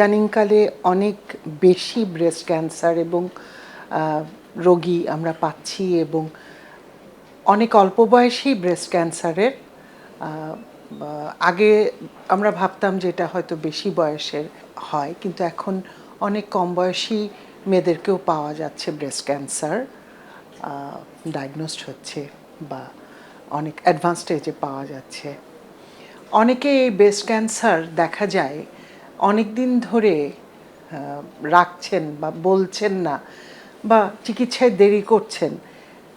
ইদানিংকালে অনেক বেশি ব্রেস্ট ক্যান্সার এবং রোগী আমরা পাচ্ছি এবং অনেক অল্প বয়সেই ব্রেস্ট ক্যান্সারের আগে আমরা ভাবতাম যে এটা হয়তো বেশি বয়সের হয়, কিন্তু এখন অনেক কম বয়সী মেয়েদেরকেও পাওয়া যাচ্ছে ব্রেস্ট ক্যান্সার ডায়াগনোসড হচ্ছে বা অনেক অ্যাডভান্স স্টেজে পাওয়া যাচ্ছে। অনেকে এই ব্রেস্ট ক্যান্সার দেখা যায় অনেক দিন ধরে রাখছেন বা বলছেন না বা চিকিৎসায় দেরি করছেন,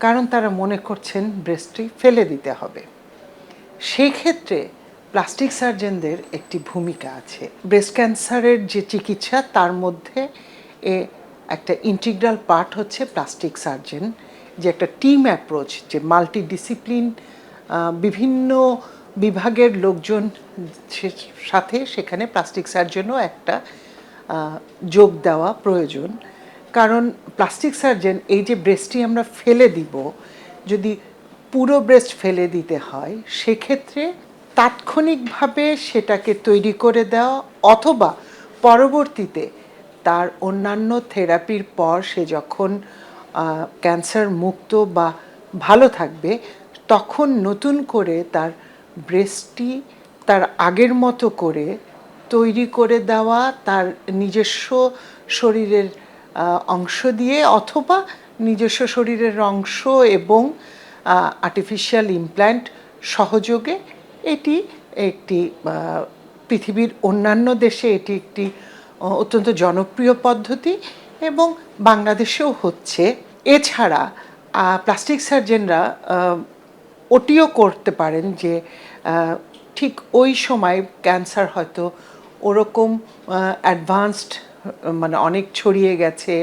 কারণ তারা মনে করছেন ব্রেস্টটি ফেলে দিতে হবে। সেই ক্ষেত্রে প্লাস্টিক সার্জনদের একটি ভূমিকা আছে। ব্রেস্ট ক্যান্সারের যে চিকিৎসা, তার মধ্যে এ একটা ইন্টিগ্রাল পার্ট হচ্ছে প্লাস্টিক সার্জন যে একটা টিম অ্যাপ্রোচ যে মাল্টি ডিসিপ্লিন বিভিন্ন বিভাগের লোকজন সাথে সেখানে প্লাস্টিক সার্জনও একটা যোগ দেওয়া প্রয়োজন। কারণ প্লাস্টিক সার্জন এই যে ব্রেস্টটি আমরা ফেলে দিব, যদি পুরো ব্রেস্ট ফেলে দিতে হয়, সেক্ষেত্রে তাৎক্ষণিকভাবে সেটাকে তৈরি করে দেওয়া অথবা পরবর্তীতে তার অন্যান্য থেরাপির পর সে যখন ক্যান্সার মুক্ত বা ভালো থাকবে, তখন নতুন করে তার ব্রেস্টটি তার আগের মতো করে তৈরি করে দেওয়া তার নিজস্ব শরীরের অংশ দিয়ে অথবা নিজস্ব শরীরের অংশ এবং আর্টিফিশিয়াল ইমপ্ল্যান্ট সহযোগে এটি একটি পৃথিবীর অন্যান্য দেশে এটি একটি অত্যন্ত জনপ্রিয় পদ্ধতি এবং বাংলাদেশেও হচ্ছে। এছাড়া প্লাস্টিক সার্জনরা ওটিও করতে পারেন যে ঠিক ওই সময় ক্যান্সার হয়তো ওরকম অ্যাডভান্সড মানে অনেক ছড়িয়ে গেছে,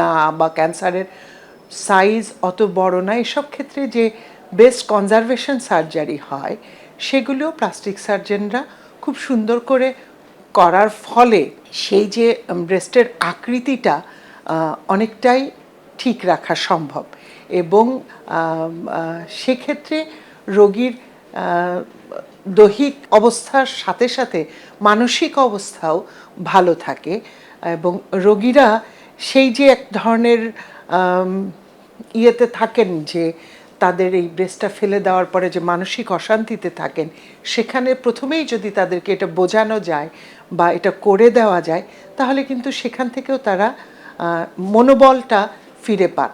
না, বা ক্যান্সারের সাইজ অত বড় না, এসব ক্ষেত্রে যে বেস্ট কনজারভেশন সার্জারি হয়, সেগুলোও প্লাস্টিক সার্জনরা খুব সুন্দর করে করার ফলে সেই যে ব্রেস্টের আকৃতিটা অনেকটাই ঠিক রাখা সম্ভব। এবং সেক্ষেত্রে রোগীর দৈহিক অবস্থার সাথে সাথে মানসিক অবস্থাও ভালো থাকে। এবং রোগীরা সেই যে এক ধরনের ইয়েতে থাকেন যে তাদের এই ব্রেস্টটা ফেলে দেওয়ার পরে যে মানসিক অশান্তিতে থাকেন, সেখানে প্রথমেই যদি তাদেরকে এটা বোঝানো যায় বা এটা করে দেওয়া যায়, তাহলে কিন্তু সেখান থেকেও তারা মনোবলটা ফিরে পান।